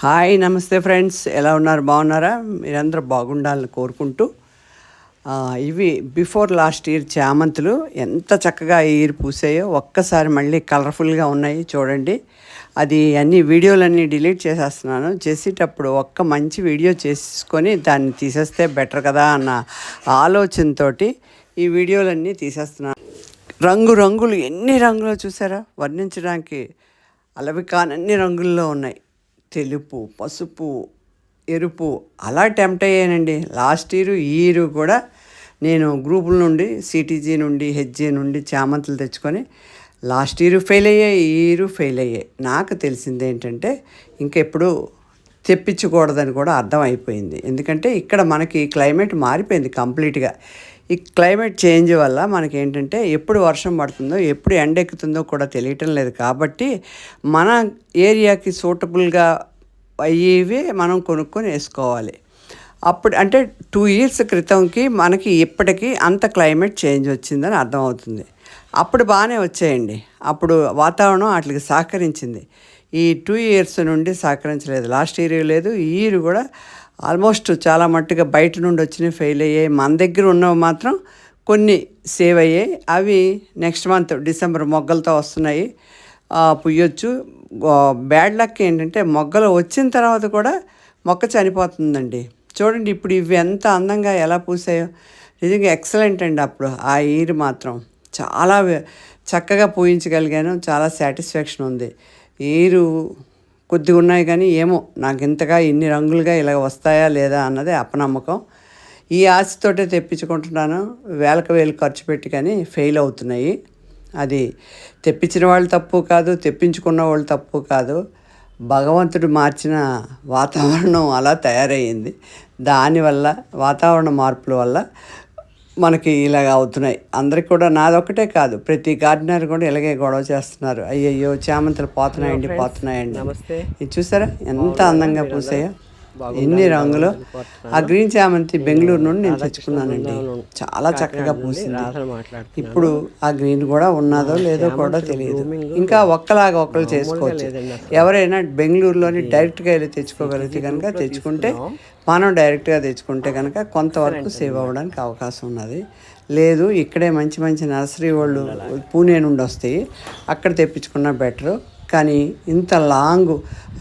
Hi నమస్తే friends. ఎలా ఉన్నారు? బాగున్నారా? మీరందరూ బాగుండాలని కోరుకుంటూ ఇవి బిఫోర్ లాస్ట్ ఇయర్ చామంతులు ఎంత చక్కగా ఇయర్ పూసాయో ఒక్కసారి మళ్ళీ కలర్ఫుల్గా ఉన్నాయి చూడండి. అది అన్ని వీడియోలన్నీ డిలీట్ చేసేస్తున్నాను. చేసేటప్పుడు ఒక్క మంచి వీడియో చేసుకొని దాన్ని తీసేస్తే బెటర్ కదా అన్న ఆలోచనతోటి ఈ వీడియోలన్నీ తీసేస్తున్నాను. రంగు రంగులు ఎన్ని రంగులు చూసారా? వర్ణించడానికి అలవి కానన్ని రంగుల్లో ఉన్నాయి. తెలుపు పసుపు ఎరుపు అలా టెంప్ట్ అయ్యానండి. లాస్ట్ ఇయర్ ఈ ఇయర్ కూడా నేను గ్రూపుల నుండి సిటీజీ నుండి హెచ్జీ నుండి చామంతులు తెచ్చుకొని లాస్ట్ ఇయర్ ఫెయిల్ అయ్యాయి ఈ ఇయర్ ఫెయిల్ అయ్యాయి నాకు తెలిసింది ఏంటంటే ఇంకెప్పుడు తెప్పించకూడదని కూడా అర్థం అయిపోయింది. ఎందుకంటే ఇక్కడ మనకి క్లైమేట్ మారిపోయింది కంప్లీట్గా ఈ క్లైమేట్ చేంజ్ వల్ల మనకి ఏంటంటే ఎప్పుడు వర్షం పడుతుందో ఎప్పుడు ఎండ ఎక్కుతుందో కూడా తెలియటం లేదు. కాబట్టి మన ఏరియాకి సూటబుల్గా అయ్యేవి మనం కొనుక్కొని వేసుకోవాలి. అప్పుడు అంటే టూ ఇయర్స్ క్రితంకి మనకి ఇప్పటికీ అంత క్లైమేట్ చేంజ్ వచ్చిందని అర్థమవుతుంది. అప్పుడు బాగానే వచ్చాయండి. అప్పుడు వాతావరణం వాటికి సహకరించింది. ఈ టూ ఇయర్స్ నుండి సహకరించలేదు. లాస్ట్ ఇయర్ లేదు. ఈ ఇయర్ కూడా ఆల్మోస్ట్ చాలా మట్టుగా బయట నుండి వచ్చినవి ఫెయిల్ అయ్యాయి. మన దగ్గర ఉన్నవి మాత్రం కొన్ని సేవ్ అయ్యాయి. అవి నెక్స్ట్ మంత్ డిసెంబర్ మొగ్గలతో వస్తున్నాయి. పుయ్యొచ్చు. బ్యాడ్ లక్ ఏంటంటే మొగ్గలు వచ్చిన తర్వాత కూడా మొక్క చనిపోతుందండి. చూడండి ఇప్పుడు ఇవి ఎంత అందంగా ఎలా పూసాయో. నిజంగా ఎక్సలెంట్ అండి అప్పుడు ఆ ఇయర్ మాత్రం. చాలా చక్కగా పూయించగలిగాను. చాలా సాటిస్ఫాక్షన్ ఉంది. ఈరు కొద్దిగా ఉన్నాయి కానీ ఏమో నాకు ఇంతగా ఇన్ని రంగులుగా ఇలా వస్తాయా లేదా అన్నది అపనమ్మకం. ఈ ఆశతోటే తెప్పించుకుంటున్నాను. వేలకు వేలు ఖర్చు పెట్టి కానీ ఫెయిల్ అవుతున్నాయి. అది తెప్పించిన వాళ్ళు తప్పు కాదు తెప్పించుకున్న వాళ్ళు తప్పు కాదు. భగవంతుడు మార్చిన వాతావరణం అలా తయారయ్యింది. దానివల్ల వాతావరణ మార్పుల వల్ల మనకి ఇలాగ అవుతున్నాయి. అందరికి కూడా నాదొక్కటే కాదు ప్రతి గార్డెనర్ కూడా ఇలాగే గొడవ చేస్తున్నారు. అయ్యయ్యో చామంతులు పోతున్నాయండి పోతున్నాయండి. ఇది చూసారా? ఎంత అందంగా పూసాయో. ఎన్ని రంగులు? ఆ గ్రీన్ చామంతి బెంగళూరు నుండి నేను తెచ్చుకున్నానండి. చాలా చక్కగా పూసింది. ఇప్పుడు ఆ గ్రీన్ కూడా ఉన్నదో లేదో కూడా తెలియదు. ఇంకా ఒక్కలాగా ఒక్కరు చేసుకోవచ్చు. ఎవరైనా బెంగళూరులోని డైరెక్ట్గా వెళ్ళి తెచ్చుకోగలిగితే కనుక తెచ్చుకుంటే మనం డైరెక్ట్గా తెచ్చుకుంటే కనుక కొంతవరకు సేవ్ అవ్వడానికి అవకాశం ఉన్నది. లేదు ఇక్కడే మంచి మంచి నర్సరీ వాళ్ళు పూణే నుండి వస్తాయి అక్కడ తెప్పించుకున్న బెటరు కానీ ఇంత లాంగ్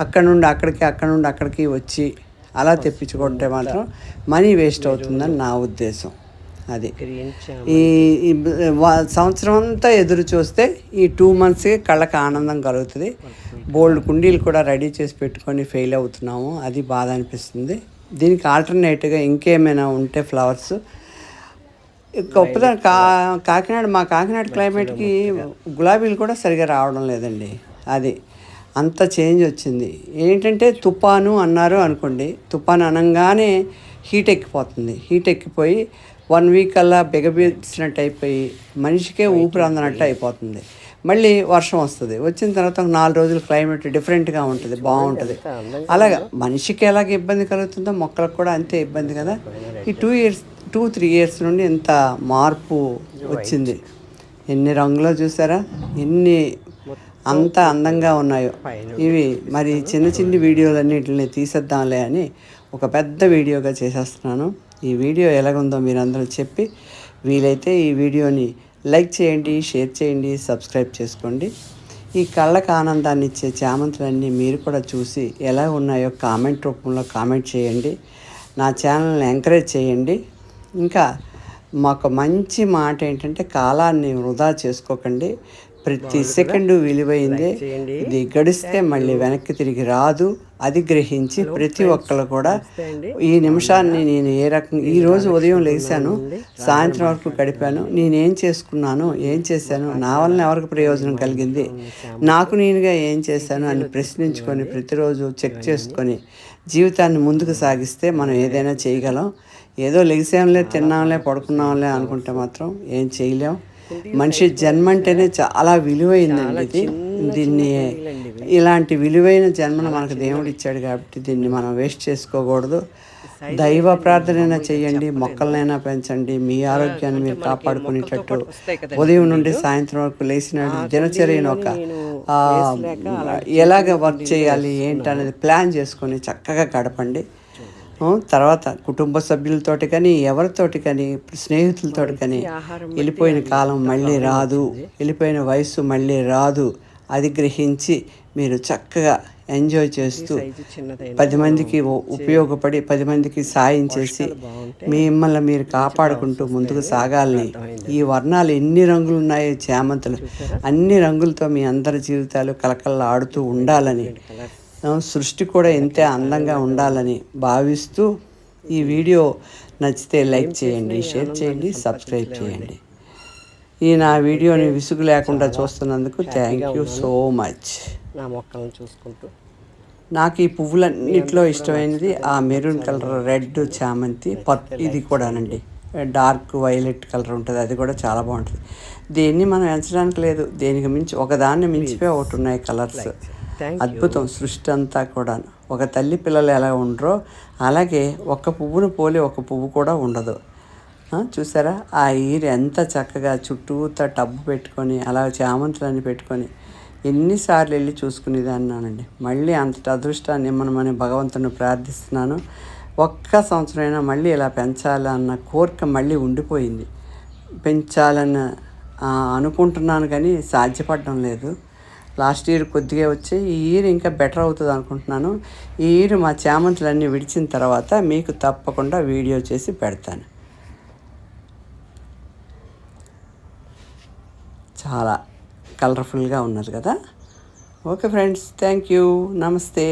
అక్కడ నుండి అక్కడికి అక్కడ నుండి అక్కడికి వచ్చి అలా తెప్పించుకుంటే మాత్రం మనీ వేస్ట్ అవుతుందని నా ఉద్దేశం. అది. ఈ సంవత్సరం అంతా ఎదురు చూస్తే ఈ టూ మంత్స్కి కళ్ళకి ఆనందం కలుగుతుంది. బోల్డ్ కుండీలు కూడా రెడీ చేసి పెట్టుకొని ఫెయిల్ అవుతున్నాము. అది బాధ అనిపిస్తుంది. దీనికి ఆల్టర్నేట్గా ఇంకేమైనా ఉంటే ఫ్లవర్స్. గొప్పదా కా కాకినాడ మా కాకినాడ క్లైమేట్కి గులాబీలు కూడా సరిగా రావడం లేదండి. అది. అంత చేంజ్ వచ్చింది. ఏంటంటే తుఫాను అన్నారు అనుకోండి. తుఫాను అనగానే హీట్ ఎక్కిపోతుంది. హీట్ ఎక్కిపోయి వన్ వీక్ అలా బిగబీసినట్టు అయిపోయి మనిషికే ఊపిరి అందనట్టు అయిపోతుంది. మళ్ళీ వర్షం వస్తుంది. వచ్చిన తర్వాత ఒక నాలుగు రోజులు క్లైమేట్ డిఫరెంట్గా ఉంటుంది బాగుంటుంది. అలాగా మనిషికి ఎలాగ ఇబ్బంది కలుగుతుందో మొక్కలకు కూడా అంతే ఇబ్బంది కదా. ఈ two years two three years నుండి ఇంత మార్పు వచ్చింది. ఎన్ని రంగులో చూసారా? ఎన్ని అంత అందంగా ఉన్నాయో. ఇవి మరి చిన్న చిన్న వీడియోలన్నిటిని తీసేద్దాంలే అని ఒక పెద్ద వీడియోగా చేసేస్తున్నాను. ఈ వీడియో ఎలాగుందో మీరందరూ చెప్పి వీలైతే ఈ వీడియోని లైక్ చేయండి షేర్ చేయండి సబ్స్క్రైబ్ చేసుకోండి. ఈ కళ్ళకు ఆనందాన్ని ఇచ్చే చామంతులన్నీ మీరు కూడా చూసి ఎలా ఉన్నాయో కామెంట్ రూపంలో కామెంట్ చేయండి. నా ఛానల్ని ఎంకరేజ్ చేయండి. ఇంకా మాకు మంచి మాట ఏంటంటే కాలాన్ని వృధా చేసుకోకండి. ప్రతి సెకండ్ విలువైందే. ఇది గడిస్తే మళ్ళీ వెనక్కి తిరిగి రాదు. అది గ్రహించి ప్రతి ఒక్కరు కూడా ఈ నిమిషాన్ని నేను ఏ రకంగా ఈ రోజు ఉదయం లేచాను. సాయంత్రం వరకు గడిపాను. నేనేం చేసుకున్నాను? ఏం చేశాను? నా వలన ఎవరికి ప్రయోజనం కలిగింది? నాకు నేనుగా ఏం చేశాను అని ప్రశ్నించుకొని ప్రతిరోజు చెక్ చేసుకొని జీవితాన్ని ముందుకు సాగిస్తే మనం ఏదైనా చేయగలం. ఏదో లెగిసాంలే తిన్నాంలే పడుకున్నాంలే అనుకుంటే మాత్రం ఏం చేయలేం. మనిషి జన్మ అంటేనే చాలా విలువైందండి ఇది. దీన్ని ఇలాంటి విలువైన జన్మను మనకు దేవుడు ఇచ్చాడు కాబట్టి దీన్ని మనం వేస్ట్ చేసుకోకూడదు. దైవ ప్రార్థనైనా చేయండి మొక్కలనైనా పెంచండి మీ ఆరోగ్యాన్ని మీరు కాపాడుకునేటట్టు. ఉదయం నుండి సాయంత్రం వరకు లేచిన దినచర్యను ఒక ఎలాగ వర్క్ చేయాలి ఏంటి అనేది ప్లాన్ చేసుకొని చక్కగా గడపండి. తర్వాత కుటుంబ సభ్యులతోటి కానీ ఎవరితోటి కానీ స్నేహితులతోటి కానీ వెళ్ళిపోయిన కాలం మళ్ళీ రాదు. వెళ్ళిపోయిన వయస్సు మళ్ళీ రాదు. అది గ్రహించి మీరు చక్కగా ఎంజాయ్ చేస్తూ పది మందికి ఉపయోగపడి పది మందికి సాయం చేసి మిమ్మల్ని మీరు కాపాడుకుంటూ ముందుకు సాగాలని ఈ వర్ణాలు ఎన్ని రంగులు ఉన్నాయో చామంతులు. అన్ని రంగులతో మీ అందరి జీవితాలు కలకల్లా ఆడుతూ ఉండాలని సృష్టి కూడా ఇంతే అందంగా ఉండాలని భావిస్తూ ఈ వీడియో నచ్చితే లైక్ చేయండి షేర్ చేయండి సబ్స్క్రైబ్ చేయండి. ఈ నా వీడియోని విసుగు లేకుండా చూస్తున్నందుకు థ్యాంక్ యూ సో మచ్ నా మొక్కలను చూసుకుంటూ నాకు ఈ పువ్వులన్నిట్లో ఇష్టమైనది ఆ మెరూన్ కలర్ రెడ్ చామంతి పర్ ఇది కూడానండి. డార్క్ వైలెట్ కలర్ ఉంటుంది అది కూడా చాలా బాగుంటుంది. దీన్ని మనం ఎంచడానికి లేదు దేనికి మించి ఒకదాన్ని మించిపోయి ఒకటి ఉన్నాయి కలర్స్. అద్భుతం సృష్టి అంతా కూడా ఒక తల్లి పిల్లలు ఎలా ఉండరో అలాగే ఒక్క పువ్వును పోలి ఒక పువ్వు కూడా ఉండదు. చూసారా? ఆ ఈరు ఎంత చక్కగా చుట్టూతా టబ్బు పెట్టుకొని అలా చామంతులన్నీ పెట్టుకొని ఎన్నిసార్లు వెళ్ళి చూసుకునేదాన్నానండి మళ్ళీ అంతటి అదృష్టాన్ని ఇమ్మనమని భగవంతుని ప్రార్థిస్తున్నాను. ఒక్క సంవత్సరమైనా మళ్ళీ ఇలా పెంచాలన్న కోరిక మళ్ళీ ఉండిపోయింది. పెంచాలని అనుకుంటున్నాను కానీ సాధ్యపడడం లేదు. లాస్ట్ ఇయర్ కొద్దిగా వచ్చి ఈ ఇయర్ ఇంకా బెటర్ అవుతుంది అనుకుంటున్నాను. ఈ ఇయర్ మా చామంతులన్నీ విడిచిన తర్వాత మీకు తప్పకుండా వీడియో చేసి పెడతాను. చాలా కలర్ఫుల్గా ఉన్నది కదా? Okay friends thank you. నమస్తే.